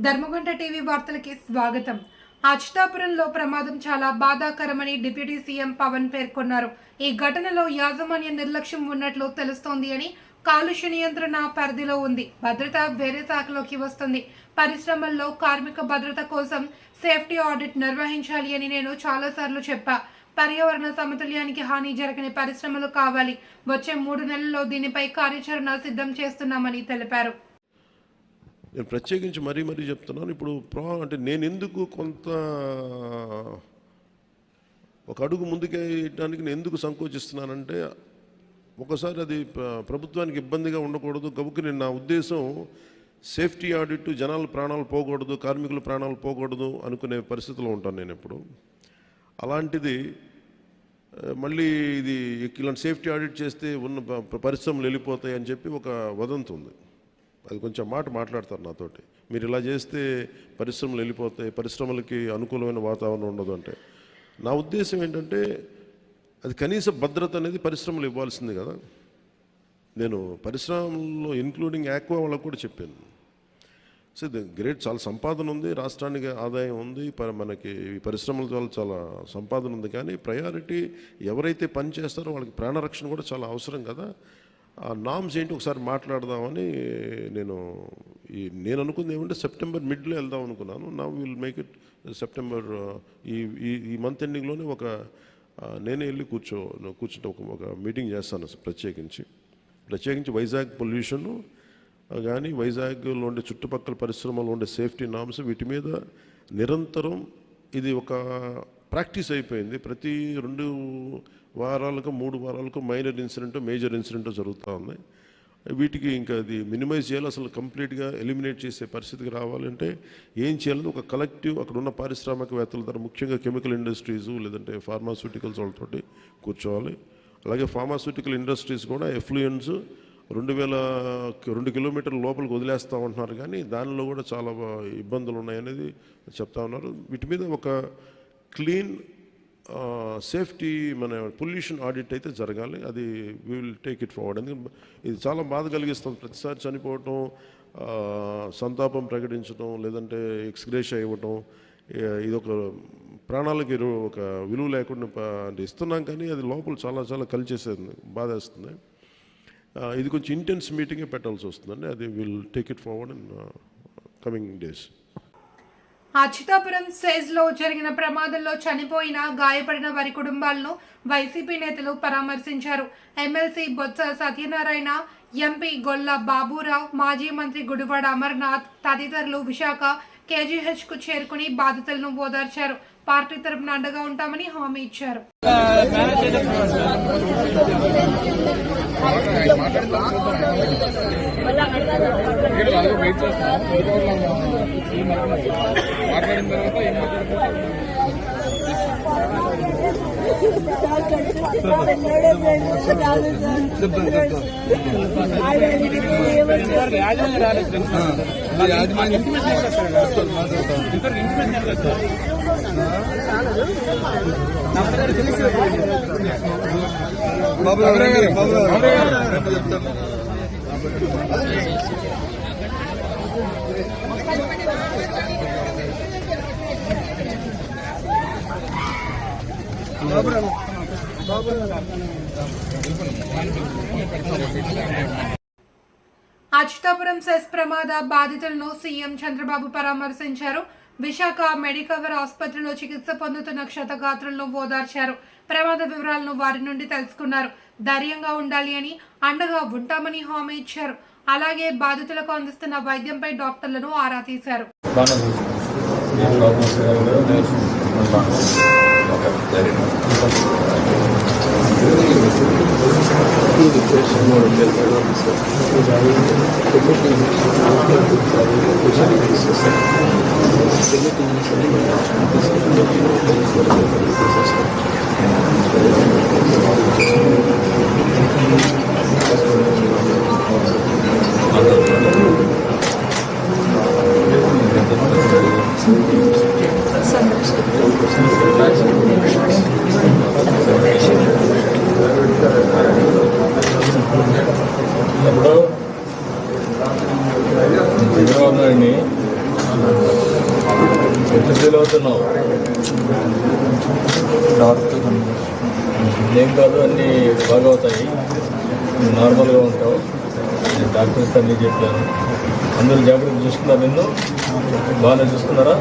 ధర్మగంట TV వార్తలకి స్వాగతం. అచ్యుతాపురంలో ప్రమాదం చాలా బాధాకరమని డిప్యూటీ సీఎం పవన్ పేర్కొన్నారు. ఈ ఘటనలో యాజమాన్య నిర్లక్ష్యం ఉన్నట్లు తెలుస్తోంది అని కాలుష్య నియంత్రణ పరిధిలో ఉంది. భద్రత వేరే శాఖలోకి వస్తుంది. పరిశ్రమల్లో కార్మిక భద్రత కోసం సేఫ్టీ ఆడిట్ నిర్వహించాలి అని నేను చాలాసార్లు చెప్పా. పర్యావరణ సమతుల్యానికి హాని జరగని పరిశ్రమలు కావాలి. వచ్చే మూడు నెలల్లో దీనిపై కార్యాచరణ సిద్ధం చేస్తున్నామని తెలిపారు. నేను ప్రత్యేకించి మరీ మరీ చెప్తున్నాను. ఇప్పుడు ప్రా అంటే నేను ఎందుకు కొంత ఒక అడుగు ముందుకేయడానికి నేను ఎందుకు సంకోచిస్తున్నానంటే ఒకసారి అది ప్రభుత్వానికి ఇబ్బందిగా ఉండకూడదు. గబుకు నేను నా ఉద్దేశం సేఫ్టీ ఆడిట్ జనాల ప్రాణాలు పోకూడదు కార్మికుల ప్రాణాలు పోకూడదు అనుకునే పరిస్థితిలో ఉంటాను నేను ఎప్పుడు అలాంటిది మళ్ళీ ఇది ఇలాంటి సేఫ్టీ ఆడిట్ చేస్తే ఉన్న పరిశ్రమలు వెళ్ళిపోతాయి అని చెప్పి ఒక వదంతి ఉంది. అది కొంచెం మాట మాట్లాడతారు నాతోటి. మీరు ఇలా చేస్తే పరిశ్రమలు వెళ్ళిపోతాయి పరిశ్రమలకి అనుకూలమైన వాతావరణం ఉండదు అంటే. నా ఉద్దేశం ఏంటంటే అది కనీస భద్రత అనేది పరిశ్రమలు ఇవ్వాల్సింది కదా. నేను పరిశ్రమల్లో ఇన్క్లూడింగ్ ఆక్వా వాళ్ళకు కూడా చెప్పాను. సో గ్రేట్ చాలా సంపాదన ఉంది రాష్ట్రానికి ఆదాయం ఉంది ప- మనకి ఈ పరిశ్రమల ద్వారా చాలా సంపాదన ఉంది. కానీ ప్రయారిటీ ఎవరైతే పని చేస్తారో వాళ్ళకి ప్రాణరక్షణ కూడా చాలా అవసరం కదా. ఆ నామ్స్ ఏంటి ఒకసారి మాట్లాడదామని నేను ఈ నేను అనుకుంది ఏమంటే సెప్టెంబర్ మిడ్లో వెళ్దాం అనుకున్నాను. నా విల్ మేక్ ఇట్ సెప్టెంబర్ ఈ ఈ ఈ మంత్ ఎండింగ్లోనే ఒక నేనే వెళ్ళి కూర్చో కూర్చుంటే ఒక ఒక మీటింగ్ చేస్తాను ప్రత్యేకించి. ప్రత్యేకించి వైజాగ్ పొల్యూషన్ కానీ వైజాగ్లో ఉండే చుట్టుపక్కల పరిశ్రమలో ఉండే సేఫ్టీ నామ్స్ వీటి మీద నిరంతరం ఇది ఒక ప్రాక్టీస్ అయిపోయింది. ప్రతి రెండు వారాలకు మూడు వారాలకు మైనర్ ఇన్సిడెంట్ మేజర్ ఇన్సిడెంట్ జరుగుతూ ఉంది వీటికి ఇంకా అది మినిమైజ్ చేయాలి. అసలు కంప్లీట్గా ఎలిమినేట్ చేసే పరిస్థితికి రావాలంటే ఏం చేయాలని ఒక కలెక్టివ్ అక్కడ ఉన్న పారిశ్రామికవేత్తల ద్వారా ముఖ్యంగా కెమికల్ ఇండస్ట్రీస్ లేదంటే ఫార్మాస్యూటికల్స్ వాళ్ళతోటి కూర్చోవాలి. అలాగే ఫార్మాస్యూటికల్ ఇండస్ట్రీస్ కూడా ఎఫ్లూయెన్స్ రెండు వేల రెండు కిలోమీటర్ల లోపలికి వదిలేస్తూ ఉంటున్నారు. కానీ దానిలో కూడా చాలా ఇబ్బందులు ఉన్నాయనేది చెప్తా ఉన్నారు. వీటి మీద ఒక క్లీన్ సేఫ్టీ మన పొల్యూషన్ ఆడిట్ అయితే జరగాలి. అది we will take it forward ఎందుకంటే ఇది చాలా బాధ కలిగిస్తుంది ప్రతిసారి చనిపోవటం సంతాపం ప్రకటించడం లేదంటే ఎక్స్గ్రేష్ ఇవ్వటం ఇది ఒక ప్రాణాలకి ఒక విలువ లేకుండా ఇస్తున్నాం కానీ అది లోపల చాలా చాలా కలిచేసేది బాధేస్తుంది. ఇది కొంచెం ఇంటెన్స్ మీటింగే పెట్టాల్సి వస్తుందండి. అది will take it forward in coming days Achutapuram సేజ్లో జరిగిన ప్రమాదంలో చనిపోయిన గాయపడిన వారి కుటుంబాలను వైసీపీ నేతలు పరామర్శించారు. ఎమ్మెల్సీ బొత్స సత్యనారాయణ ఎంపీ గొల్ల బాబురావు మాజీ మంత్రి గుడివాడ అమర్నాథ్ తదితరులు విశాఖ కేజీహెచ్కు చేరుకుని బాధితులను ఓదార్చారు. పార్టీ తరపున అండగా ఉంటామని హామీ ఇచ్చారు. మాట్లాడిన తర్వాత ఏం బాబు గారు బాబు గారు అచ్యుతాపురం సెస్ ప్రమాద బాధితులను సీఎం చంద్రబాబు పరామర్శించారు. విశాఖ మెడికవర్ ఆసుపత్రిలో చికిత్స పొందుతున్న క్షతగాత్రులను ఓదార్చారు. ప్రమాద వివరాలను వారి నుండి తెలుసుకున్నారు. ధైర్యంగా ఉండాలి అని అండగా ఉంటామని హామీ ఇచ్చారు. అలాగే బాధితులకు అందిస్తున్న వైద్యంపై డాక్టర్లను ఆరా తీశారు. ఇప్పుడు చంద్రబాబు నాయుడిని ఫీల్ అవుతున్నావు డాక్టర్ ఏం కాదు అన్నీ బాగా అవుతాయి నార్మల్గా ఉంటావు నేను డాక్టర్స్ అన్నీ చెప్పాను అందరూ జాగ్రత్త చూసుకున్నారు నిన్ను? బాగానే చూసుకున్నారా